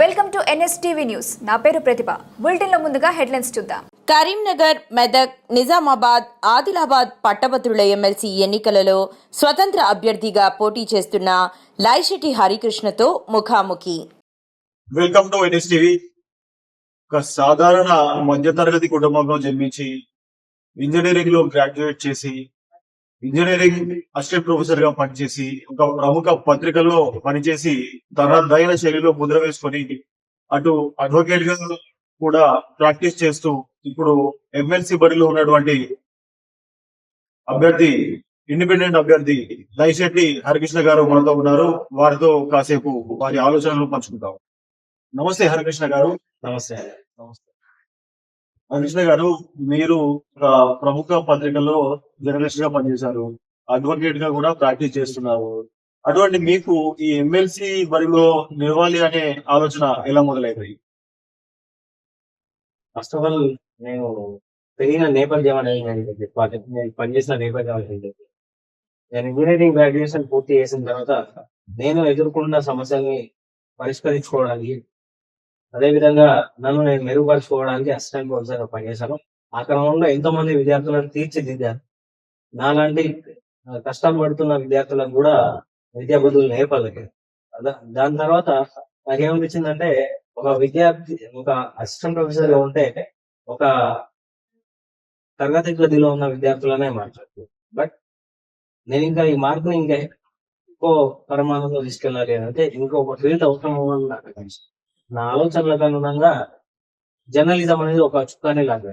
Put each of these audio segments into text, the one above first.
Welcome to NSTV news. నా పేరు ప్రతిభ. బులెటిన్లో ముందుగా హెడ్లైన్స్ చూద్దాం. కరీంనగర్ మెదక్ నిజామాబాద్ ఆదిలాబాద్ పట్టభద్రుల ఎమ్మెల్సీ ఎన్నికలలో స్వతంత్ర అభ్యర్థిగా పోటీ చేస్తున్న లాయిశెట్టి హరికృష్ణతో ముఖాముఖి. వెల్కమ్ టు ఎన్ఎస్ టీవీ ఒక సాధారణ మధ్యతరగతి కుటుంబంలో జన్మించి ఇంజనీరింగ్లో గ్రాడ్యుయేట్ చేసి ఇంజనీరింగ్ అసిస్టెంట్ ప్రొఫెసర్గా పనిచేసి ఒక ప్రముఖ పత్రికల్లో పనిచేసి తనదైన శైలిలో ముద్ర వేసుకొని అటు అడ్వకేట్గా కూడా ప్రాక్టీస్ చేస్తూ ఇప్పుడు ఎమ్మెల్సీ బరిలో ఉన్నటువంటి అభ్యర్థి ఇండిపెండెంట్ అభ్యర్థి దయశెట్టి హరికృష్ణ గారు మనతో ఉన్నారు. వారితో కాసేపు వారి ఆలోచనలు పంచుకుంటాం నమస్తే హరికృష్ణ గారు. నమస్తే. నమస్తే. హరికృష్ణ గారు మీరు ప్రముఖ పత్రికల్లో జర్నలిస్ట్గా పనిచేశారు. అడ్వకేట్గా కూడా ప్రాక్టీస్ చేస్తున్నారు. అటువంటి మీకు ఈ ఎమ్మెల్సీ బరిలో నిలవాలి అనే ఆలోచన ఎలా మొదలైంది? ఫస్ట్ ఆఫ్ ఆల్ నేను పెరిగిన నేపథ్యం అనేది నేను చెప్పాలి నేను పనిచేసిన నేపథ్యం అనేది నేను ఇంజనీరింగ్ గ్రాడ్యుయేషన్ పూర్తి చేసిన తర్వాత నేను ఎదుర్కొన్న సమస్యల్ని పరిష్కరించుకోవడానికి అదే విధంగా నన్ను నేను మెరుగుపరుచుకోవడానికి అసిస్టెంట్ ప్రొఫెసర్గా పనిచేశాను. ఆ క్రమంలో ఎంతో మంది విద్యార్థులను తీర్చిదిద్దాను నాలాంటి ఆ, కష్టాలు పడుతున్న విద్యార్థులకు కూడా విద్యా బుద్ధులు నేర్పలేదు. అద- దాని తర్వాత నాకేమనిపించిందంటే ఒక విద్యార్థి ఒక అసిస్టెంట్ ప్రొఫెసర్గా ఉంటే ఒక తరగతి గదిలో ఉన్న విద్యార్థులనే మాట్లాడుతూ. బట్ నేను ఇంకా ఈ మార్పుని ఇంకా ఇంకో పరిమాణంలో తీసుకెళ్ళాలి అని అంటే ఇంకొక ఫీల్డ్ అవసరం అవ్వాలని నాకు నా ఆలోచనలకు అనుగుణంగా జర్నలిజం అనేది ఒక చుక్కానే లాగా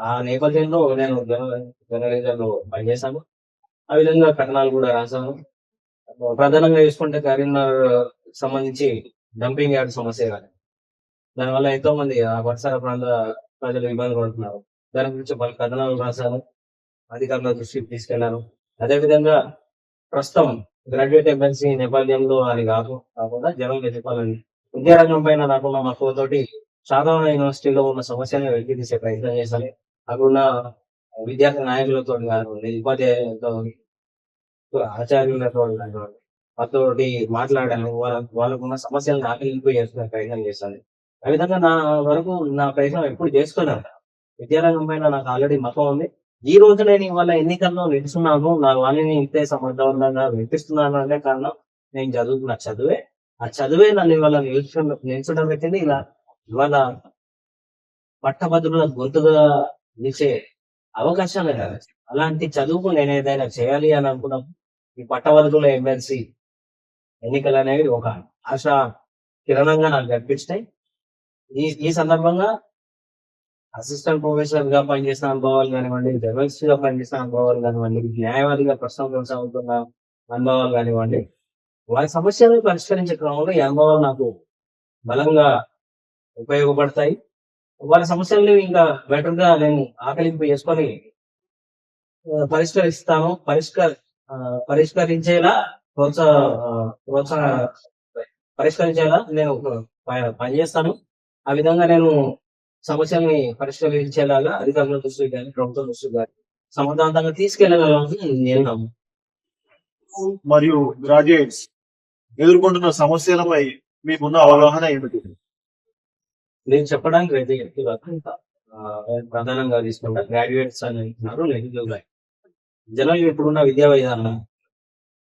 ఆ నేపథ్యంలో నేను జర్నలిజంలో పనిచేశాను. ఆ విధంగా కథనాలు కూడా రాశాను. ప్రధానంగా చూసుకుంటే కరీంనగర్ సంబంధించి డంపింగ్ యార్డ్ సమస్య కానీ దానివల్ల ఎంతో మంది ఆ పరిసర ప్రాంత ప్రజలు ఇబ్బంది పడుతున్నారు. దాని గురించి పలు కథనాలు రాశాను. అధికారుల దృష్టికి తీసుకెళ్ళాను. అదే విధంగా ప్రస్తుతం గ్రాడ్యుయేట్ ఎంపెన్సీ నేపథ్యంలో అది కాకు కాకుండా జనం చెప్పాలని విద్యారంగం పైన నాకున్న మక్కువతోటి సాధారణ యూనివర్సిటీలో ఉన్న సమస్యలను వెలికి తీసే ప్రయత్నం చేశాను అక్కడున్న విద్యార్థి నాయకులతో కానివ్వండి ఉపాధ్యాయులతో ఆచార్యులతో కానివ్వండి వాళ్ళతోటి మాట్లాడాను వాళ్ళ వాళ్ళకున్న సమస్యలను ఆకలింపు చేసుకునే ప్రయత్నం చేశాను ఆ విధంగా నా వరకు నా ప్రయత్నం ఎప్పుడు చేసుకున్నాను. విద్యారంగం పైన నాకు ఆల్రెడీ మతం ఉంది. ఈ రోజు నేను ఇవాళ ఎన్నికల్లో నిలుస్తున్నాను. నా వాణిని ఇంతే సమర్థవంతంగా వినిపిస్తున్నాను అంటే కారణం నేను చదువుకున్న చదువే. ఆ చదువే నన్ను ఇవాళ నిల్చు నిల్చడం పెట్టింది ఇలా ఇవాళ పట్టభద్రుల గొంతుగా నిలిచే అవకాశాలు కాదు. అలాంటి చదువుకు నేను ఏదైనా చేయాలి అని అనుకున్నప్పుడు ఈ పట్టభద్రుల ఎమ్మెల్సీ ఎన్నికలు అనేవి ఒక ఆశ కిరణంగా నాకు కనిపించినాయి. ఈ ఈ సందర్భంగా అసిస్టెంట్ ప్రొఫెసర్గా పనిచేసిన అనుభవాలు కానివ్వండి జర్నలిస్ట్గా పనిచేసిన అనుభవాలు కానివ్వండి న్యాయవాదిగా ప్రస్తుతం కొనసాగుతున్న అనుభవాలు కానివ్వండి వారి సమస్యలను పరిష్కరించే క్రమంలో ఈ అనుభవాలు నాకు బలంగా ఉపయోగపడతాయి. వారి సమస్యల్ని ఇంకా బెటర్గా నేను ఆకలింపు చేసుకొని పరిష్కరిస్తాను. పరిష్కర పరిష్కరించేలా ప్రోత్సాహ ఆ, ప్రోత్సాహ పరిష్కరించేలా నేను పనిచేస్తాను. ఆ విధంగా నేను సమస్యల్ని పరిష్కరించేలాగా అధికారుల దృష్టికి కానీ ప్రభుత్వం దృష్టికి కానీ సమర్థవంతంగా తీసుకెళ్ళగలని నేను నమ్ము మరియు గ్రాడ్యుయేట్స్ ఎదుర్కొంటున్న సమస్యలపై మీకున్న అవగాహన ఏమిటి? నేను చెప్పడానికి అయితే ఎక్కువ ప్రధానంగా తీసుకుంటా గ్రాడ్యుయేట్స్ అని అంటున్నారు నిరుద్యోగులు జనం ఇప్పుడున్న విద్యా విధానం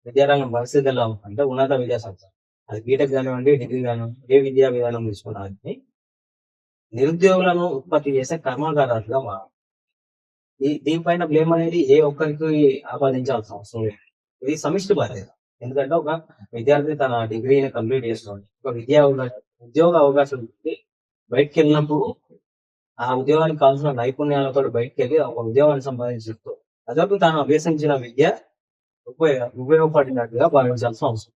విద్యారంగం పరిస్థితి ఎలా అంటే ఉన్నత విద్యా సంస్థ. అది బీటెక్ కానివ్వండి డిగ్రీ కానివ్వండి ఏ విద్యా విధానం తీసుకున్నారని నిరుద్యోగులను ఉత్పత్తి చేసే కర్మాగారాలుగా మారు ఈ దీనిపైన బ్లేమ్ అనేది ఏ ఒక్కరికి ఆపాదించాల్సిన అవసరం లేదు. ఇది సమిష్టి బాధ్యత. ఎందుకంటే ఒక విద్యార్థి తన డిగ్రీని కంప్లీట్ చేసుకోండి ఒక విద్యా అవకాశం ఉద్యోగ అవకాశం ఉంది. బయటకు వెళ్ళినప్పుడు ఆ ఉద్యోగానికి కావాల్సిన నైపుణ్యాలతో బయటకు వెళ్ళి ఒక ఉద్యోగాన్ని సంపాదించుతూ అదొక తాను అభ్యసించిన విద్య ఉపయోగ ఉపయోగపడినట్టుగా భావించాల్సిన అవసరం.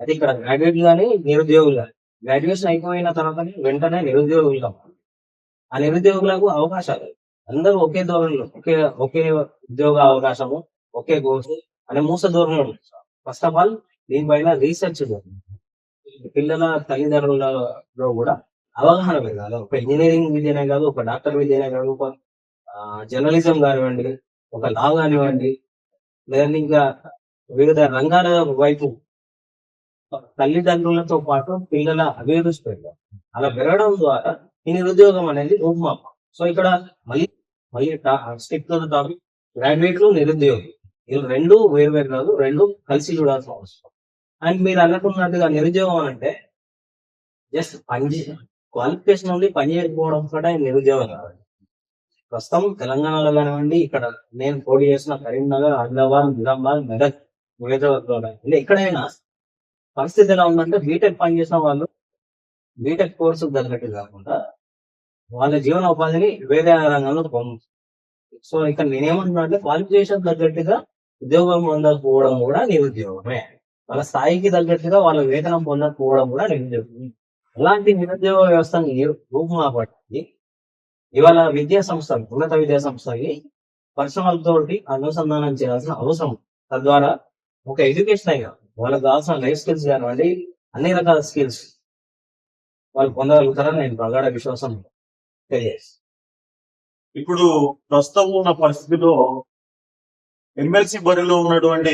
అయితే ఇక్కడ గ్రాడ్యుయేట్ కానీ నిరుద్యోగులు కానీ గ్రాడ్యుయేషన్ అయిపోయిన తర్వాత వెంటనే నిరుద్యోగులు కావాలి. ఆ నిరుద్యోగులకు అవకాశాలు అందరూ ఒకే ధోరణిలో ఒకే ఒకే ఉద్యోగ అవకాశము ఒకే కోర్సు అనే మూస ధోరణిలో ఫస్ట్ ఆఫ్ ఆల్ దీనిపైన రీసెర్చ్ పిల్లల తల్లిదండ్రులలో కూడా అవగాహన పెరగాలి. ఒక ఇంజనీరింగ్ విద్యనే కాదు ఒక డాక్టర్ విద్యనే కాదు ఒక జర్నలిజం కానివ్వండి ఒక లా కానివ్వండి లేదంటే ఇంకా వివిధ రంగాల వైపు తల్లిదండ్రులతో పాటు పిల్లల అభివృద్ధి పెరగాలి. అలా పెరగడం ద్వారా ఈ నిరుద్యోగం అనేది రూపుమాప. సో ఇక్కడ మళ్ళీ మళ్ళీ స్టిక్ టాపిక్ గ్రాడ్యుయేట్లు నిరుద్యోగి. వీళ్ళు రెండు వేరు వేరు కాదు రెండు కలిసి చూడాల్సిన అవసరం. అండ్ మీరు అనుకున్నట్టుగా నిరుద్యోగం అంటే జస్ట్ పని క్వాలిఫికేషన్ ఉండి పని చేయకపోవడం కూడా నిరుద్యోగం కాదు ప్రస్తుతం తెలంగాణలో కానివ్వండి ఇక్కడ నేను పోటీ చేసిన కరీంనగర్ ఆదిలాబాద్ నిజామాబాద్ మెదక్ నియోజకవర్గంలో కానివ్వండి ఎక్కడైనా పరిస్థితి ఎలా ఉందంటే బీటెక్ పని చేసిన వాళ్ళు బీటెక్ కోర్సు తగ్గట్టు కాకుండా వాళ్ళ జీవన ఉపాధిని వేరే రంగంలో పొందు సో ఇక్కడ నేనేమంటున్నా అంటే క్వాలిఫికేషన్ తగ్గట్టుగా ఉద్యోగం పొందకపోవడం కూడా నిరుద్యోగమే వాళ్ళ స్థాయికి తగ్గట్టుగా వాళ్ళ వేతనం పొందకపోవడం కూడా నిరుద్యోగం అలాంటి నిరుద్యోగ వ్యవస్థను రూపుమాపట్టి ఇవాళ విద్యా సంస్థలు ఉన్నత విద్యా సంస్థకి పరిశ్రమలతోటి అనుసంధానం చేయాల్సిన అవసరం తద్వారా ఒక ఎడ్యుకేషన్ అయ్యా వాళ్ళకి కావాల్సిన లైఫ్ స్కిల్స్ కానివ్వండి అన్ని రకాల స్కిల్స్ వాళ్ళు పొందగలుగుతారని నేను ప్రగాఢ విశ్వాసం తెలియజేస్తాను ఇప్పుడు ప్రస్తుతం ఉన్న పరిస్థితిలో ఎమ్మెల్సీ బరిలో ఉన్నటువంటి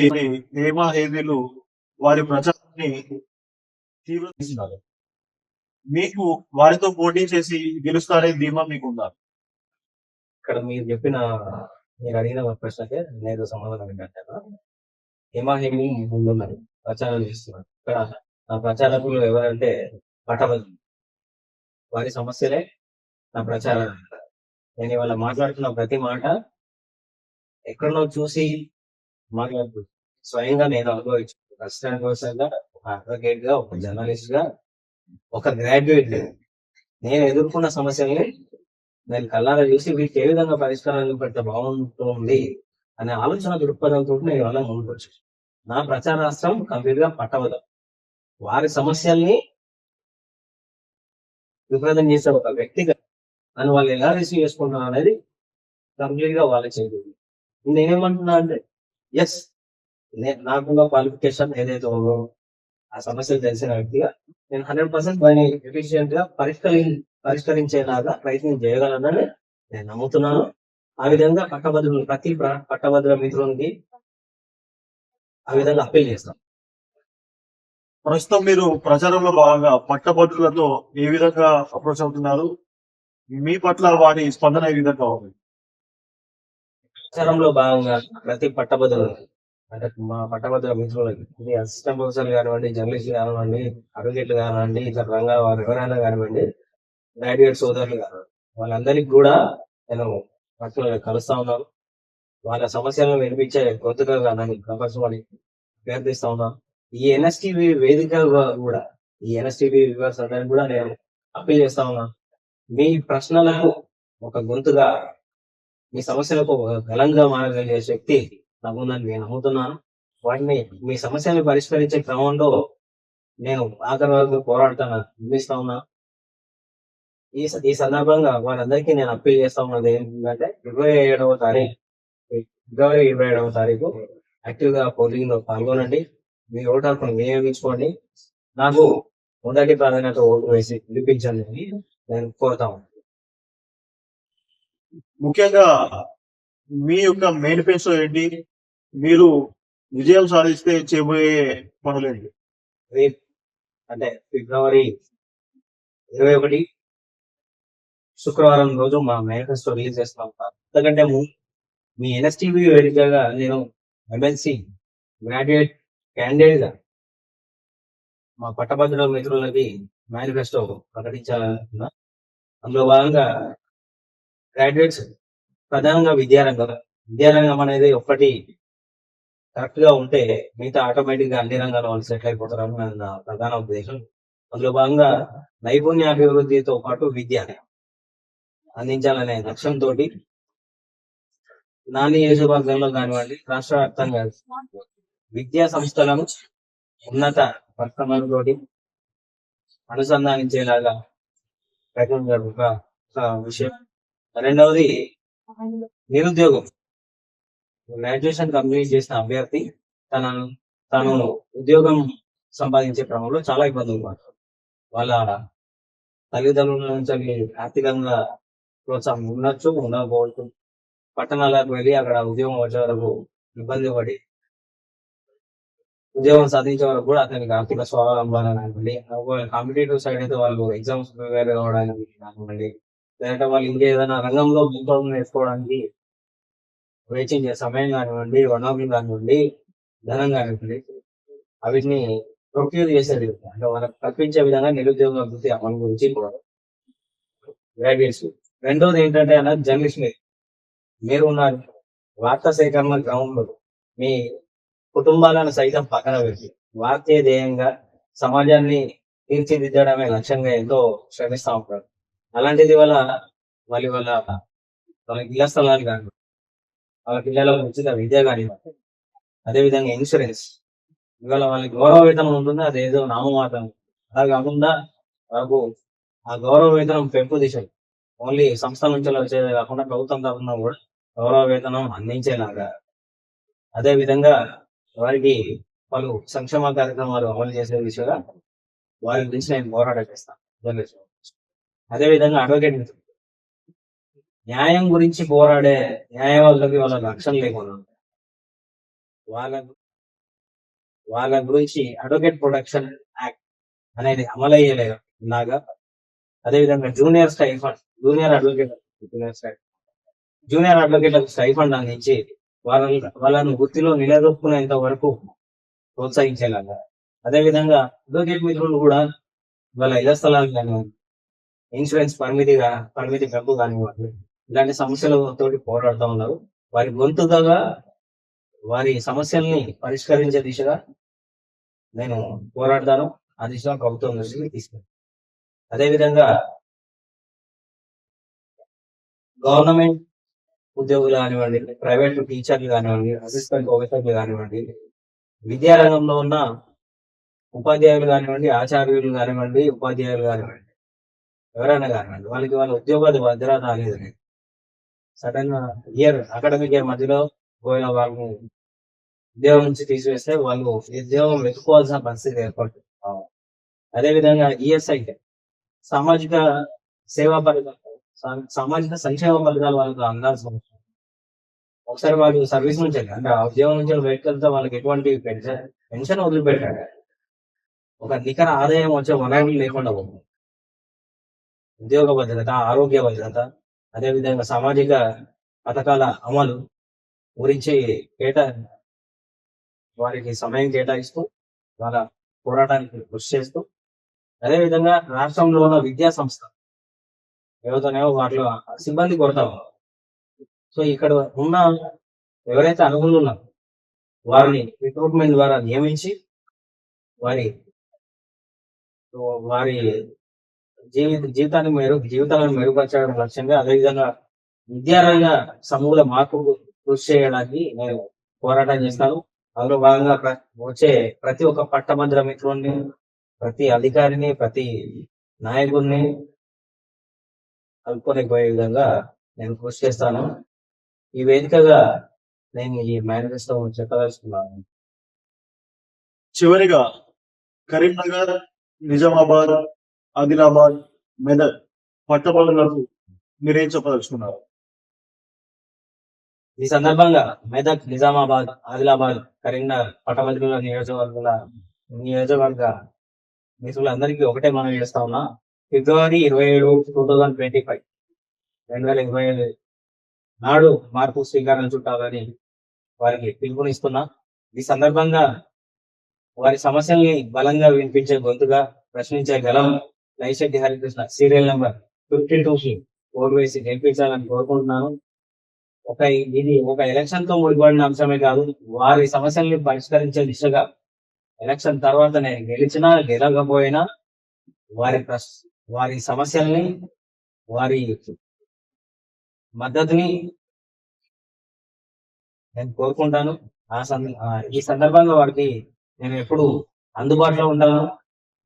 హేమా హేదీలు వారి ప్రచారాన్ని తీవ్రస్తున్నారు మీకు వారితో పోటీ చేసి గెలుస్తారనే ధీమా మీకు ఉందా ఇక్కడ మీరు చెప్పిన మీరు అడిగిన ప్రశ్నకే నేను సమాధానం ఏంటంటే హిమాహిమి ముందున్నారు ప్రచారం చేస్తున్నారు. ఇక్కడ ఆ ప్రచారకులు ఎవరంటే పట్టభద్రులు వారి సమస్యలే నా ప్రచారం. నేను ఇవాళ మాట్లాడుతున్న ప్రతి మాట ఎక్కడో చూసి మాట్లాడుతూ స్వయంగా నేను అనుభవించు అసిస్టెంట్ ప్రొఫెసర్ ఒక అడ్వకేట్గా ఒక జర్నలిస్ట్గా ఒక గ్రాడ్యుయేట్ నేను ఎదుర్కొన్న సమస్యల్ని నేను కళ్ళారా చూసి వీటికి ఏ విధంగా పరిష్కారాలు పెడితే బాగుంటుంది అనే ఆలోచన దృక్పథంతో నేను అలా ముందుకొచ్చు నా ప్రచారాస్త్రం కంప్లీట్గా పట్టవదు. వారి సమస్యల్ని విప్రదం చేసే ఒక వ్యక్తిగా అని వాళ్ళు ఎలా రిసీవ్ చేసుకుంటున్నారు అనేది కంప్లీట్గా వాళ్ళు చేయలేదు నేనేమంటున్నా అంటే ఎస్ నాకున్న క్వాలిఫికేషన్ ఏదైతే ఉందో ఆ సమస్యలు తెలిసిన వ్యక్తిగా నేను హండ్రెడ్ పర్సెంట్ దాన్ని ఎఫిషియెంట్గా పరిష్కరి పరిష్కరించేలాగా ప్రయత్నం చేయగలనని నేను నమ్ముతున్నాను. ఆ విధంగా పట్టభద్రులు ప్రతి పట్టభద్ర మిత్రునికి ఆ విధంగా అప్పీల్ చేస్తాం. ప్రస్తుతం మీరు ప్రచారంలో భాగంగా పట్టభద్రులతో ఏ విధంగా అప్రోచ్ అవుతున్నారు? మీ పట్ల వారి స్పందన ఏ విధంగా ఉంది? ప్రచారంలో భాగంగా ప్రతి పట్టభద్రులు అంటే మా పట్టభద్ర మిత్రులకి ఇది అసిస్టెంట్ ప్రొఫెసర్ కానివ్వండి జర్నలిస్ట్ కానివ్వండి అడ్వకేట్లు కానివ్వండి ఇతర రంగాల వారు ఎవరైనా కానివ్వండి గ్రాడ్యుయేట్ సోదరులు కానివ్వండి వాళ్ళందరికీ కూడా నేను పట్టుదల కలుస్తా ఉన్నాను. వాళ్ళ సమస్యలను వినిపించే గొంతుగా నన్ను ప్రపంచమని ప్రయత్నిస్తా ఉన్నాను. ఈ ఎన్ఎస్టీవీ వేదిక కూడా ఈ ఎన్ఎస్టీవీ వ్యూవర్స్ అందరికీ కూడా నేను అప్పీల్ చేస్తా ఉన్నాను. మీ ప్రశ్నలకు ఒక గొంతుగా మీ సమస్యలకు ఒక బలంగా మారగలిగే శక్తి నాకుందని నేను నమ్ముతున్నాను. వాటిని మీ సమస్యలను పరిష్కరించే క్రమంలో నేను ఆఖరి వరకు పోరాడతాను నిర్మిస్తా ఉన్నా. ఈ ఈ సందర్భంగా వారందరికీ నేను అప్పీల్ చేస్తా ఉన్నది ఏంటంటే ఇరవై ఏడవ తారీఖు ఫిబ్రవరి ఇరవై ఏడవ తారీఖు యాక్టివ్గా పోలింగ్లో పాల్గొనండి. మీ ఓటు హక్కును వినియోగించుకోండి నాకు మొదటి ప్రాధాన్యత ఓటు వేసి పిలిపించండి అని నేను కోరుతా ఉన్నాను ముఖ్యంగా మీ యొక్క మేనిఫెస్టో ఏంటి? మీరు విజయం సాధిస్తే చేయబోయే పనులేంటి రేపు అంటే ఫిబ్రవరి ఇరవై ఒకటి శుక్రవారం రోజు మా మేనిఫెస్టో రిలీజ్ చేస్తాం అంతకంటే మీ ఎన్ఎస్టీవీ వేదికగా నేను ఎమ్మెల్సీ గ్రాడ్యుయేట్ క్యాండిడేట్గా మా పట్టభద్రుల మిత్రులకి మేనిఫెస్టో ప్రకటించాలనుకున్నా. అందులో భాగంగా గ్రాడ్యుయేట్స్ ప్రధానంగా విద్యారంగం విద్యారంగం అనేది ఒక్కటి కరెక్ట్గా ఉంటే మిగతా ఆటోమేటిక్గా అన్ని రంగాల్లో వాళ్ళు సెటిల్ అయిపోతారని నా- నా ప్రధాన ఉద్దేశం. అందులో భాగంగా నైపుణ్య అభివృద్ధితో పాటు విద్య అందించాలనే లక్ష్యంతో నాని నియోజకవర్గంలో కానివ్వండి రాష్ట్ర వ్యాప్తంగా విద్యా సంస్థలను ఉన్నత వర్తమానంతోటి అనుసంధానించేలాగా ప్రయత్నం జరుగుత ఒక విషయం. రెండవది నిరుద్యోగం. గ్రాడ్యుయేషన్ కంప్లీట్ చేసిన అభ్యర్థి తన తను ఉద్యోగం సంపాదించే క్రమంలో చాలా ఇబ్బందులు పడతారు వాళ్ళ తల్లిదండ్రుల నుంచి ఆర్థికంగా ప్రోత్సాహం ఉండొచ్చు ఉండకపోవచ్చు. పట్టణాలకు వెళ్ళి అక్కడ ఉద్యోగం వచ్చే వరకు ఇబ్బంది పడి ఉద్యోగం సాధించే వరకు కూడా అతనికి ఆర్థిక స్వావలంబన కానివ్వండి కాంపిటేటివ్ సైడ్ అయితే వాళ్ళు ఎగ్జామ్స్ ప్రిపేర్ కావడానికి కానివ్వండి లేదంటే వాళ్ళు ఇంకేదైనా రంగంలో ముందు నేర్చుకోవడానికి వేచించే సమయం కానివ్వండి వనరులు కానివ్వండి ధనం కానివ్వండి అవిటిని ప్రొక్యూర్ చేసేది అంటే వాళ్ళకి కల్పించే విధంగా నిరుద్యోగ అభివృద్ధి అమలు గురించి గ్రాడ్యుయేట్స్ రెండోది ఏంటంటే అన్న జర్నలిస్ట్ మీరు మీరు ఉన్నారు వార్తా సేకరణ గ్రౌండ్ మీ కుటుంబాలను సైతం పక్కన పెట్టి వార్తీయ ధ్యేయంగా సమాజాన్ని తీర్చిదిద్దడమే లక్ష్యంగా ఎంతో శ్రమిస్తా ఉంటారు. అలాంటిది వల్ల మళ్ళీ వాళ్ళ వాళ్ళ ఇళ్ళ స్థలాలు కానీ వాళ్ళ పిల్లలకు ఉచిత విద్య కానీ అదేవిధంగా ఇన్సూరెన్స్. ఇవాళ వాళ్ళకి గౌరవ వేతనం ఉంటుంది? అదేదో నామమాత్రం. అలా కాకుండా వాళ్ళకు ఆ గౌరవ వేతనం పెంపు దిశలు ఓన్లీ సంస్థ నుంచి వచ్చేది కాకుండా ప్రభుత్వం తరఫున కూడా గౌరవ వేతనం అందించేలాగా. అదే విధంగా వారికి పలు సంక్షేమ కార్యక్రమాలు అమలు చేసే దిశగా వారి గురించి నేను పోరాటం చేస్తాను. అదేవిధంగా అదే విధంగా అడ్వకేట్ న్యాయం గురించి పోరాడే న్యాయవాదులకి వాళ్ళ రక్షణ లేకుండా వాళ్ళ వాళ్ళ గురించి అడ్వకేట్ ప్రొటెక్షన్ యాక్ట్ అనేది అమలయ్యలేదు లాగా అదేవిధంగా junior stipend junior advocate junior stipend junior అడ్వకేట్లకు stipend అందించి వాళ్ళని వాళ్ళను వృత్తిలో నిలదొక్కునేంత వరకు ప్రోత్సహించేలాగా. అదేవిధంగా అడ్వకేట్ మిత్రులు కూడా వాళ్ళ ఇళ్ళ స్థలాలు కానీ ఇన్సూరెన్స్ పరిమితిగా పరిమితి పెంపు కానివ్వండి ఇలాంటి సమస్యలతోటి పోరాడుతూ ఉన్నారు. వారి గొంతుగా వారి సమస్యల్ని పరిష్కరించే దిశగా నేను పోరాడతాను. ఆ దిశగా ప్రభుత్వం దృష్టికి తీసుకెళ్తాను అదేవిధంగా గవర్నమెంట్ ఉద్యోగులు కానివ్వండి ప్రైవేట్ టీచర్లు కానివ్వండి అసిస్టెంట్ ప్రొఫెసర్లు కానివ్వండి విద్యారంగంలో ఉన్న ఉపాధ్యాయులు కానివ్వండి ఆచార్యులు కానివ్వండి ఉపాధ్యాయులు కానివ్వండి ఎవరైనా కానివ్వండి వాళ్ళకి వాళ్ళ ఉద్యోగాలు భద్రత అనేది. సడన్గా ఇయర్ అకాడమిక్ ఇయర్ మధ్యలో పోయిన వాళ్ళని ఉద్యోగం నుంచి తీసివేస్తే వాళ్ళు ఉద్యోగం వెతుక్కోవాల్సిన పరిస్థితి ఏర్పడుతుంది. అదే విధంగా ఈఎస్ఐ సామాజిక సేవా పథకాలు సామాజిక సంక్షేమ పథకాలు వాళ్ళకి అందాల్సిన అవసరం. ఒకసారి వాళ్ళు సర్వీస్ నుంచి వెళ్ళి, అంటే ఆ ఉద్యోగం నుంచి బయటకు వెళ్తే వాళ్ళకి ఎటువంటి పెన్షన్ పెన్షన్ వదిలిపెట్టాడు ఒక నికర ఆదాయం వచ్చే వనరులు లేకుండా పోతుంది. ఉద్యోగ భద్రత ఆరోగ్య భద్రత అదే విధంగా సామాజిక పథకాల అమలు గురించి కేటా వారికి సమయం కేటాయిస్తూ వాళ్ళ పోరాటానికి కృషి చేస్తూ అదే విధంగా రాష్ట్రంలో ఉన్న విద్యా సంస్థ ఏవైతేనేమో వాటిలో సిబ్బంది కొడతాం సో ఇక్కడ ఉన్న ఎవరైతే అనుగులు ఉన్నారో వారిని రిక్రూట్మెంట్ ద్వారా నియమించి వారి వారి జీవిత జీవితాన్ని మెరు జీవితాలను మెరుగుపరచడం లక్ష్యంగా అదేవిధంగా విద్యారంగ సమూల మార్పు కృషి చేయడానికి నేను పోరాటం చేస్తాను. అందులో భాగంగా వచ్చే ప్రతి ఒక్క పట్టభద్ర మిత్రుడిని ప్రతి అధికారిని ప్రతి నాయకుడిని కలుపుకొని విధంగా నేను కృషి చేస్తాను. ఈ వేదికగా నేను ఈ మేనిఫెస్టో చెప్పదలుచుకున్నాను. చివరిగా కరీంనగర్ నిజామాబాద్ ఆదిలాబాద్ మెదక్ పట్టభద్రులకు మీరేం చెప్పదలుచుకున్నారు ఈ సందర్భంగా మెదక్ నిజామాబాద్ ఆదిలాబాద్ కరీంనగర్ పట్టభద్రుల నియోజకవర్గాల నియోజకవర్గ మిత్రులందరికీ ఒకటే మనం చేస్తా ఉన్నా. ఫిబ్రవరి ఇరవై ఏడు టూ థౌజండ్ ట్వంటీ ఫైవ్ రెండు వేల ఇరవై ఏడు నాడు మార్పు స్వీకారం చుట్టాలని వారికి పిలుపునిస్తున్నా. ఈ సందర్భంగా వారి సమస్యల్ని బలంగా వినిపించే గొంతుగా ప్రశ్నించే గలం Naishetti Harikrishna serial number fifty two కి ఓటు వేసి గెలిపించాలని కోరుకుంటున్నాను. ఒక ఇది ఒక ఎలక్షన్తో ముడిపడిన అంశమే కాదు వారి సమస్యల్ని పరిష్కరించే దిశగా ఎలక్షన్ తర్వాత నేను గెలిచినా గెలవకపోయినా వారి ప్రశ్- వారి సమస్యల్ని వారి మద్దతుని నేను కోరుకుంటాను. ఆ సంద ఆ ఈ సందర్భంగా వారికి నేను ఎప్పుడు అందుబాటులో ఉంటాను.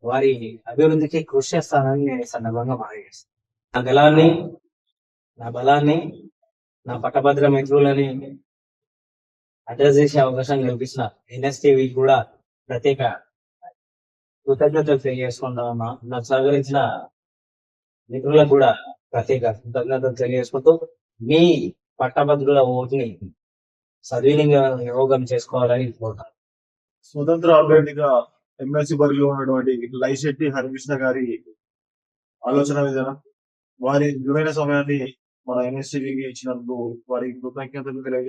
వారి అభివృద్ధికి కృషి చేస్తానని నేను సందర్భంగా మాట్లాడేస్తాను నా గలాన్ని నా బలాన్ని నా పట్టభద్ర మిత్రులని అడ్రస్ చేసే అవకాశం కల్పించిన ఎన్ఎస్టీవీ కూడా ప్రత్యేక కృతజ్ఞతలు తెలియజేసుకుంటామన్నా నాకు సహకరించిన మిత్రులకు కూడా ప్రత్యేక కృతజ్ఞతలు తెలియజేసుకుంటూ మీ పట్టభద్రుల ఓటుని సద్వినియోగం చేసుకోవాలని కోరుతాను స్వతంత్ర అభ్యర్థిగా ఎమ్మెల్సీ బరిలో ఉన్నటువంటి లైశెట్టి హరికృష్ణ గారి ఆలోచన విధానం వారి విలువైన సమయాన్ని మన ఎన్ఎస్టీవీకి ఇచ్చినందుకు వారికి కృతజ్ఞతలు తెలియజేస్తున్నాను